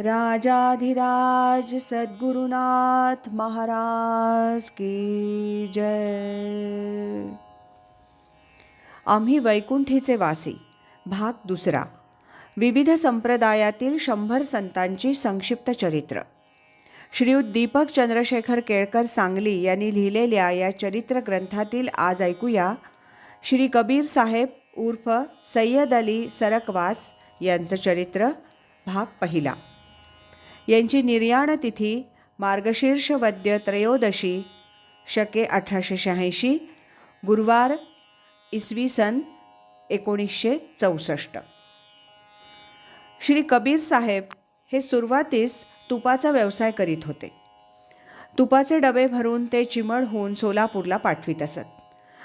राजाधिराज सद्गुरुनाथ महाराज की जय. आम्ही वैकुंठीचे वासी भाग दुसरा. विविध संप्रदायातील शंभर संतांची संक्षिप्त चरित्र. श्रीयुत दीपक चंद्रशेखर केळकर सांगली यांनी लिहिलेल्या या चरित्र ग्रंथातील आज ऐकूया श्री कबीर साहेब उर्फ सय्यद अली सरकवास यांचं चरित्र भाग पहिला. यांची निर्याण तिथी मार्गशीर्ष वद्य त्रयोदशी शके अठराशे शहाऐंशी गुरुवार इसवी सन एकोणीसशे चौसष्ट. श्री कबीर साहेब हे सुरुवातीस तुपाचा व्यवसाय करीत होते. तुपाचे डबे भरून ते चिमळ होऊन सोलापूरला पाठवित असत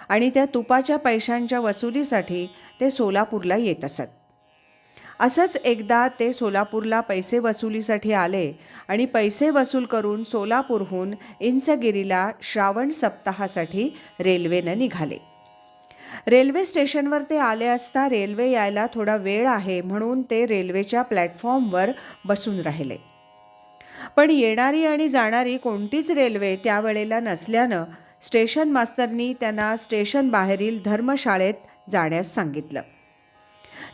आणि त्या तुपाच्या पैशांच्या वसुलीसाठी ते सोलापूरला येत असत. असंच एकदा ते सोलापूरला पैसे वसुलीसाठी आले आणि पैसे वसूल करून सोलापूरहून इंचगिरीला श्रावण सप्ताहासाठी रेल्वेनं निघाले. रेल्वे स्टेशनवर ते आले असता रेल्वे यायला थोडा वेळ आहे म्हणून ते रेल्वेच्या प्लॅटफॉर्मवर बसून राहिले. पण येणारी आणि जाणारी कोणतीच रेल्वे त्यावेळेला नसल्यानं स्टेशन मास्तरनी त्यांना स्टेशन बाहेरील धर्मशाळेत जाण्यास सांगितलं.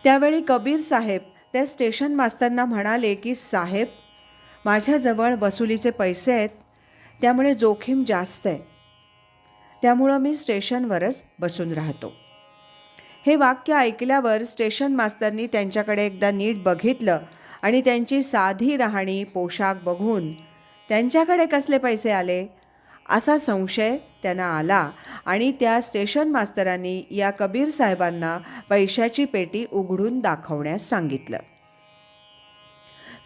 त्यावेळी कबीर साहेब त्या स्टेशन मास्तरना म्हणाले की साहेब माझ्याजवळ वसुलीचे पैसे आहेत त्यामुळे जोखीम जास्त आहे. त्यामुळं मी स्टेशनवरच बसून राहतो. हे वाक्य ऐकल्यावर स्टेशन मास्तरनी त्यांच्याकडे एकदा नीट बघितलं आणि त्यांची साधी राहणी पोशाख बघून त्यांच्याकडे कसले पैसे आले? असा संशय त्यांना आला आणि त्या स्टेशन मास्तरांनी या कबीर साहेबांना पैशाची पेटी उघडून दाखवण्यास सांगितलं.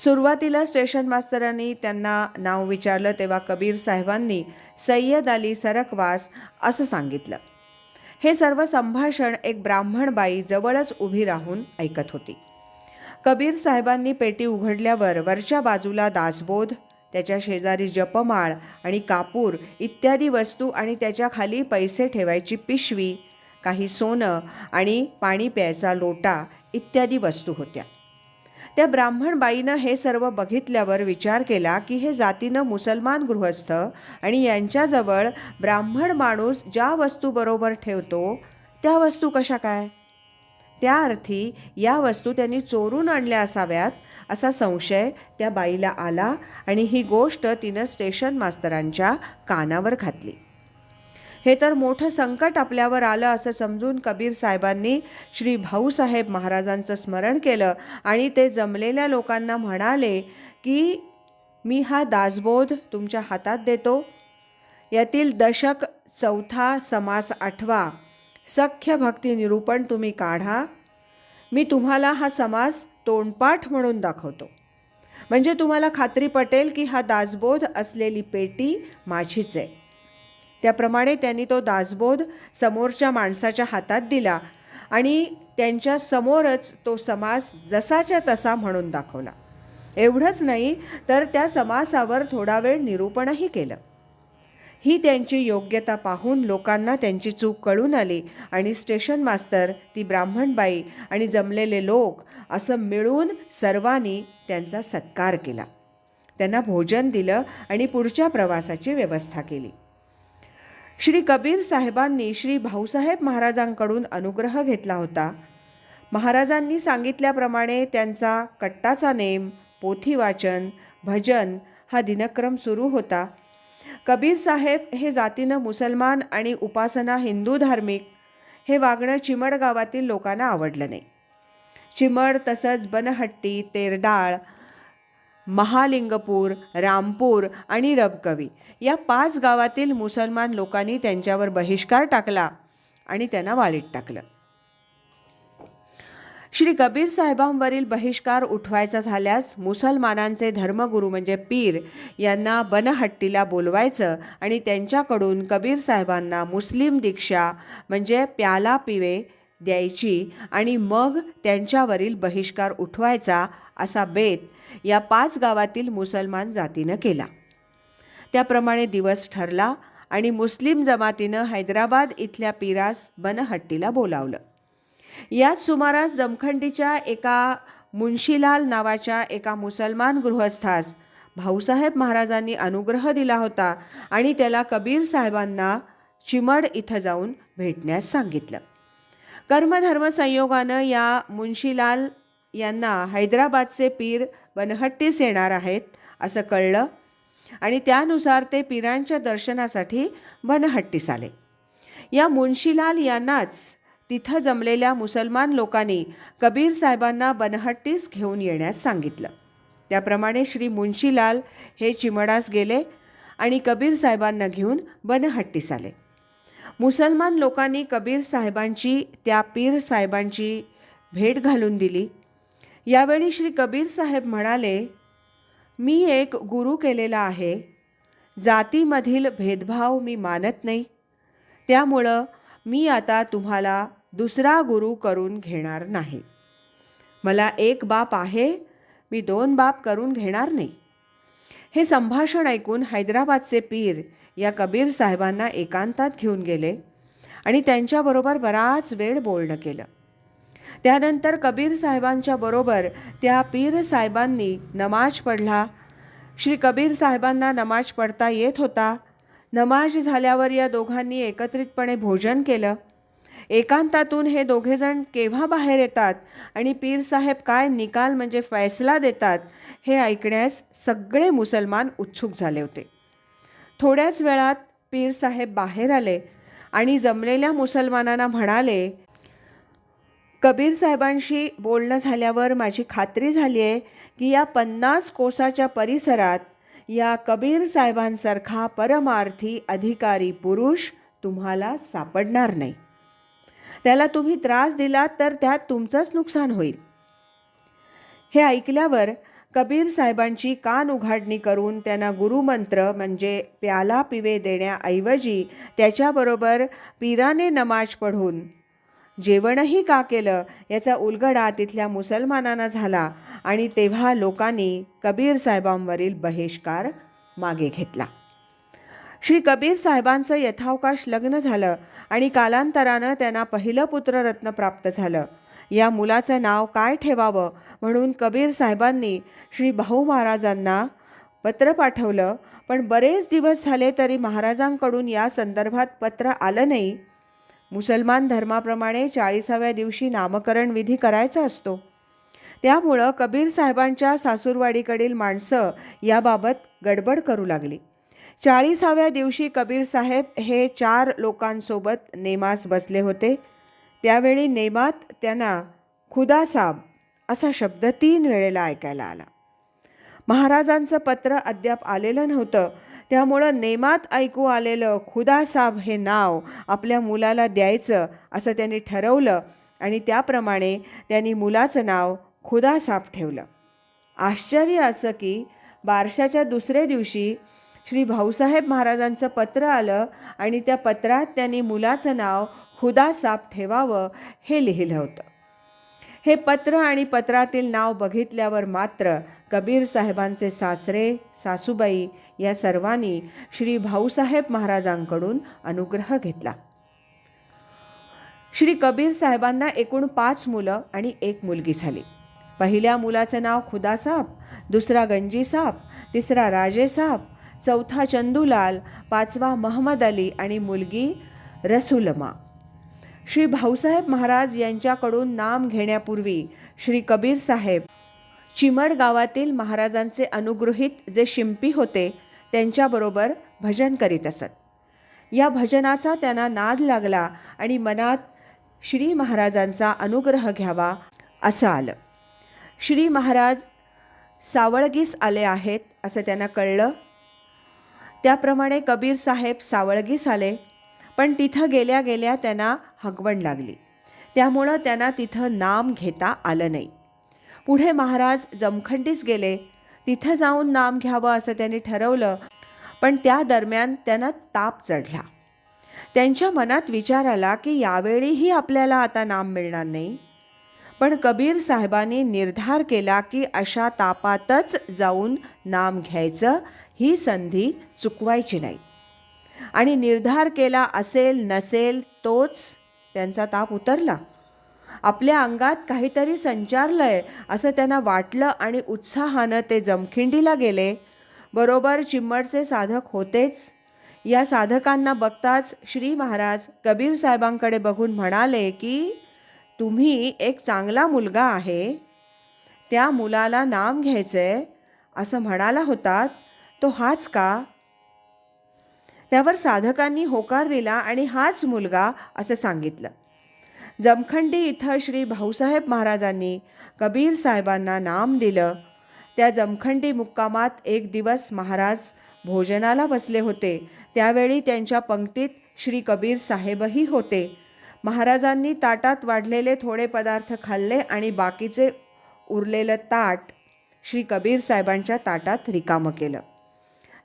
सुरुवातीला स्टेशन मास्तरांनी त्यांना नाव विचारलं तेव्हा कबीर साहेबांनी सय्यद अली सरकवास असं सांगितलं. हे सर्व संभाषण एक ब्राह्मण बाई जवळच उभी राहून ऐकत होती. कबीर साहेबांनी पेटी उघडल्यावर वरच्या बाजूला दासबोध त्याच्या शेजारी जपमाळ आणि कापूर इत्यादी वस्तू आणि त्याच्याखाली पैसे ठेवायची पिशवी काही सोनं आणि पाणी प्यायचा लोटा इत्यादी वस्तू होत्या. त्या ब्राह्मण बाईनं हे सर्व बघितल्यावर विचार केला की हे जातीनं मुसलमान गृहस्थ आणि यांच्याजवळ ब्राह्मण माणूस ज्या वस्तूबरोबर ठेवतो त्या वस्तू कशा काय? त्या अर्थी या वस्तू त्यांनी चोरून आणल्या असाव्यात असा संशय त्या बाईला आला आणि ही गोष्ट तिनं स्टेशन मास्तरांच्या कानावर घातली. हे तर मोठं संकट आपल्यावर आलं असं समजून कबीर साहेबांनी श्री भाऊसाहेब महाराजांचं स्मरण केलं आणि ते जमलेल्या लोकांना म्हणाले की मी हा दासबोध तुमच्या हातात देतो. यातील दशक चौथा समास आठवा. सख्य भक्ती निरूपण तुम्ही काढा. मी तुम्हाला हा समास तोंडपाठ म्हणून दाखवतो. म्हणजे तुम्हाला खात्री पटेल की हा दासबोध असलेली पेटी माझीच आहे. त्याप्रमाणे त्यांनी तो दासबोध समोरच्या माणसाच्या हातात दिला आणि त्यांच्या समोरच तो समास जसाच्या तसा म्हणून दाखवला. एवढंच नाही तर त्या समासावर थोडा वेळ निरूपणही केलं. ही त्यांची योग्यता पाहून लोकांना त्यांची चूक कळून आली आणि स्टेशन मास्तर ती ब्राह्मणबाई आणि जमलेले लोक असं मिळून सर्वांनी त्यांचा सत्कार केला. त्यांना भोजन दिलं आणि पुढच्या प्रवासाची व्यवस्था केली. श्री कबीर साहेबांनी श्री भाऊसाहेब महाराजांकडून अनुग्रह घेतला होता. महाराजांनी सांगितल्याप्रमाणे त्यांचा कट्टाचा नेम पोथी वाचन भजन हा दिनक्रम सुरू होता. कबीर साहेब हे जातीनं मुसलमान आणि उपासना हिंदू धार्मिक हे वागणं चिमड गावातील लोकांना आवडलं नाही. चिमड तसंच बनहट्टी तेरडाळ महालिंगपूर रामपूर आणि रबकवी या पाच गावातील मुसलमान लोकांनी त्यांच्यावर बहिष्कार टाकला आणि त्यांना वाळीत टाकलं. श्री कबीर साहेबांवरील बहिष्कार उठवायचा झाल्यास मुसलमानांचे धर्मगुरू म्हणजे पीर यांना बनहट्टीला बोलवायचं आणि त्यांच्याकडून कबीर साहेबांना मुस्लिम दीक्षा म्हणजे प्याला पिवे द्यायची आणि मग त्यांच्यावरील बहिष्कार उठवायचा असा बेत या पाच गावातील मुसलमान जातीनं केला. त्याप्रमाणे दिवस ठरला आणि मुस्लिम जमातीनं हैदराबाद इथल्या पिरास बनहट्टीला बोलावलं. याच सुमारास जमखंडीच्या एका मुन्शीलाल नावाच्या एका मुसलमान गृहस्थास भाऊसाहेब महाराजांनी अनुग्रह दिला होता आणि त्याला कबीर साहेबांना चिमड इथं जाऊन भेटण्यास सांगितलं. कर्मधर्म संयोगानं या मुन्शीलाल यांना हैदराबादचे पीर बनहट्टीस येणार आहेत असं कळलं आणि त्यानुसार ते पीरांच्या दर्शनासाठी बनहट्टीस आले. या मुन्शीलाल यांनाच तिथं जमलेल्या मुसलमान लोकांनी कबीर साहेबांना बनहट्टीस घेऊन येण्यास सांगितलं. त्याप्रमाणे श्री मुन्शीलाल हे चिमडास गेले आणि कबीर साहेबांना घेऊन बनहट्टीस आले. मुसलमान लोकांनी कबीर साहेबांची त्या पीर साहेबांची भेट घालून दिली. यावेळी श्री कबीर साहेब म्हणाले मी एक गुरु केलेला आहे. जातीमधील भेदभाव मी मानत नाही. त्यामुळं मी आता तुम्हाला दुसरा गुरु करून घेणार नाही. मला एक बाप आहे मी दोन बाप करून घेणार नाही. हे संभाषण ऐकून हैदराबादचे पीर या कबीर साहेबांना एकांतात घेऊन गेले आणि त्यांच्याबरोबर बराच वेळ बोलणं केलं. त्यानंतर कबीर साहेबांच्या बरोबर त्या पीर साहेबांनी नमाज पढला. श्री कबीर साहेबांना नमाज पढता येत होता. नमाज झाल्यावर या दोघांनी एकत्रितपणे भोजन केलं. एकांतातून हे दोघेजण केव्हा बाहेर येतात आणि पीर साहेब काय निकाल म्हणजे फैसला देतात हे ऐकण्यास सगळे मुसलमान उत्सुक झाले होते. थोड्याच वेळात पीर साहेब बाहेर आले आणि जमलेल्या मुसलमानांना म्हणाले कबीर साहेबांशी बोलणं झाल्यावर माझी खात्री झाली आहे की या पन्नास कोसाच्या परिसरात या कबीर साहेबांसारखा परमार्थी अधिकारी पुरुष तुम्हाला सापडणार नाही. त्याला तुम्ही त्रास दिलात तर त्यात तुमचंच नुकसान होईल. हे ऐकल्यावर कबीर साहेबांची कान उघाडणी करून त्यांना गुरुमंत्र म्हणजे प्याला पिवे देण्याऐवजी त्याच्याबरोबर पीराने नमाज पढून जेवणही का केलं? याचा उलगडा तिथल्या मुसलमानांना झाला आणि तेव्हा लोकांनी कबीर साहेबांवरील बहिष्कार मागे घेतला. श्री कबीर साहेबांचं यथावकाश लग्न झालं आणि कालांतरानं त्यांना पहिलं पुत्ररत्न प्राप्त झालं. या मुलाचं नाव काय ठेवावं? म्हणून कबीर साहेबांनी श्री भाऊ महाराजांना पत्र पाठवलं. पण बरेच दिवस झाले तरी महाराजांकडून या संदर्भात पत्र आलं नाही. मुसलमान धर्माप्रमाणे चाळीसाव्या दिवशी नामकरण विधी करायचा असतो. त्यामुळं कबीर साहेबांच्या सासूरवाडीकडील माणसं याबाबत गडबड करू लागली. चाळीसाव्या दिवशी कबीर साहेब हे चार लोकांसोबत नेमास बसले होते. त्यावेळी नेमात त्यांना खुदासाब असा शब्द तीन वेळेला ऐकायला आला. महाराजांचं पत्र अद्याप आलेलं नव्हतं त्यामुळं नेमात ऐकू आलेलं खुदासाब हे नाव आपल्या मुलाला द्यायचं असं त्यांनी ठरवलं आणि त्याप्रमाणे त्यांनी मुलाचं नाव खुदासाब ठेवलं. आश्चर्य असं की बारशाच्या दुसऱ्या दिवशी श्री भाऊसाहेब महाराजांचं पत्र आलं आणि त्या पत्रात त्यांनी मुलाचं नाव खुदासाब ठेवावं हे लिहिलं होतं. हे पत्र आणि पत्रातील नाव बघितल्यावर मात्र कबीर साहेबांचे सासरे सासूबाई या सर्वांनी श्री भाऊसाहेब महाराजांकडून अनुग्रह घेतला. श्री कबीर साहेबांना एकूण पाच मुलं आणि एक मुलगी झाली. पहिल्या मुलाचं नाव खुदासाब दुसरा गंजीसाब तिसरा राजेसाब चौथा चंदूलाल पाचवा महमद अली आणि मुलगी रसुलमा. श्री भाऊसाहेब महाराज यांच्याकडून नाम घेण्यापूर्वी श्री कबीर साहेब चिमड गावातील महाराजांचे अनुगृहीत जे शिंपी होते त्यांच्याबरोबर भजन करीत असत. या भजनाचा त्यांना नाद लागला आणि मनात श्री महाराजांचा अनुग्रह घ्यावा असं आलं. श्री महाराज सावळगीस आले आहेत असं त्यांना कळलं. त्याप्रमाणे कबीर साहेब सावळगीस आले पण तिथं गेल्या गेल्या त्यांना हगवण लागली. त्यामुळं त्यांना तिथं नाम घेता आलं नाही. पुढे महाराज जमखंडीस गेले. तिथं जाऊन नाम घ्यावं असं त्यांनी ठरवलं पण त्या दरम्यान त्यांना ताप चढला. त्यांच्या मनात विचार आला की यावेळीही आपल्याला आता नाम मिळणार नाही. पण कबीर साहेबांनी निर्धार केला की अशा तापातच जाऊन नाम घ्यायचं ही संधी चुकवायची नाही. आणि निर्धार केला असेल नसेल तोच त्यांचा ताप उतरला. आपल्या अंगात काहीतरी संचारलं आहे असं त्यांना वाटलं आणि उत्साहानं ते जमखिंडीला गेले. बरोबर चिम्मडचे साधक होतेच. या साधकांना बघताच श्री महाराज कबीर साहेबांकडे बघून म्हणाले की तुम्ही एक चांगला मुलगा आहे. त्या मुलाला नाम घ्यायचं आहे असं म्हणाला होतात तो हाच का? त्यावर साधकांनी होकार दिला आणि हाच मुलगा असं सांगितलं. जमखंडी इथं श्री भाऊसाहेब महाराजांनी कबीर साहेबांना नाम दिलं. त्या जमखंडी मुक्कामात एक दिवस महाराज भोजनाला बसले होते. त्यावेळी त्यांच्या पंक्तीत श्री कबीर साहेबही होते. महाराजांनी ताटात वाढलेले थोडे पदार्थ खाल्ले आणि बाकीचे उरलेलं ताट श्री कबीर साहेबांच्या ताटात रिकामं केलं.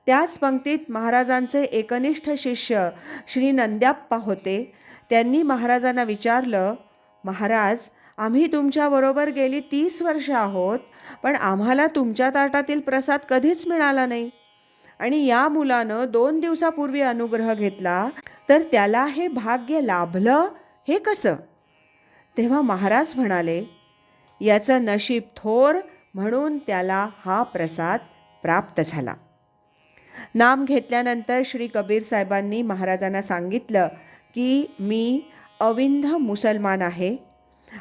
त्याच पंक्तीत महाराजांचे एकनिष्ठ शिष्य श्री नंद्याप्पा होते. त्यांनी महाराजांना विचारलं महाराज आम्ही तुमच्याबरोबर गेली तीस वर्ष आहोत पण आम्हाला तुमच्या ताटातील प्रसाद कधीच मिळाला नाही. आणि या मुलानं दोन दिवसापूर्वी अनुग्रह घेतला तर त्याला हे भाग्य लाभलं हे कसं? तेव्हा महाराज म्हणाले याचं नशीब थोर म्हणून त्याला हा प्रसाद प्राप्त झाला. नाम घेतल्यानंतर श्री कबीर साहेबांनी महाराजांना सांगितलं की मी अविंध मुसलमान आहे.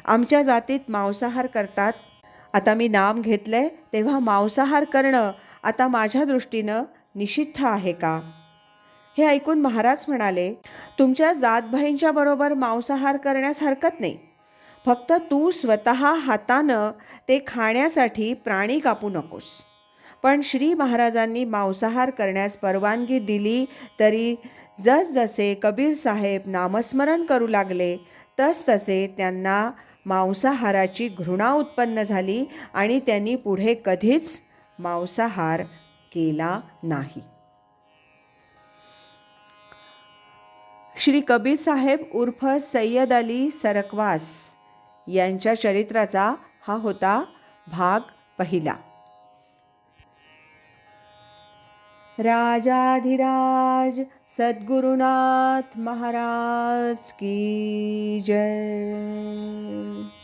आमच्या जातीत मांसाहार करतात. आता मी नाम घेतलंय तेव्हा मांसाहार करणं आता माझ्या दृष्टीनं निषिद्ध आहे का? हे ऐकून महाराज म्हणाले तुमच्या जातभाईंच्या बरोबर मांसाहार करण्यास हरकत नाही. फक्त तू स्वतः हातानं ते खाण्यासाठी प्राणी कापू नकोस. पण श्री महाराजांनी मांसाहार करण्यास परवानगी दिली तरी जसजसे कबीर साहेब नामस्मरण करू लागले तसतसे त्यांना मांसाहाराची घृणा उत्पन्न झाली आणि त्यांनी पुढे कधीच मांसाहार केला नाही. श्री कबीर साहेब उर्फ सय्यद अली सरकवास यांच्या चरित्राचा हा होता भाग पहिला. महाराज सद्गुरुनाथ महाराज की जय।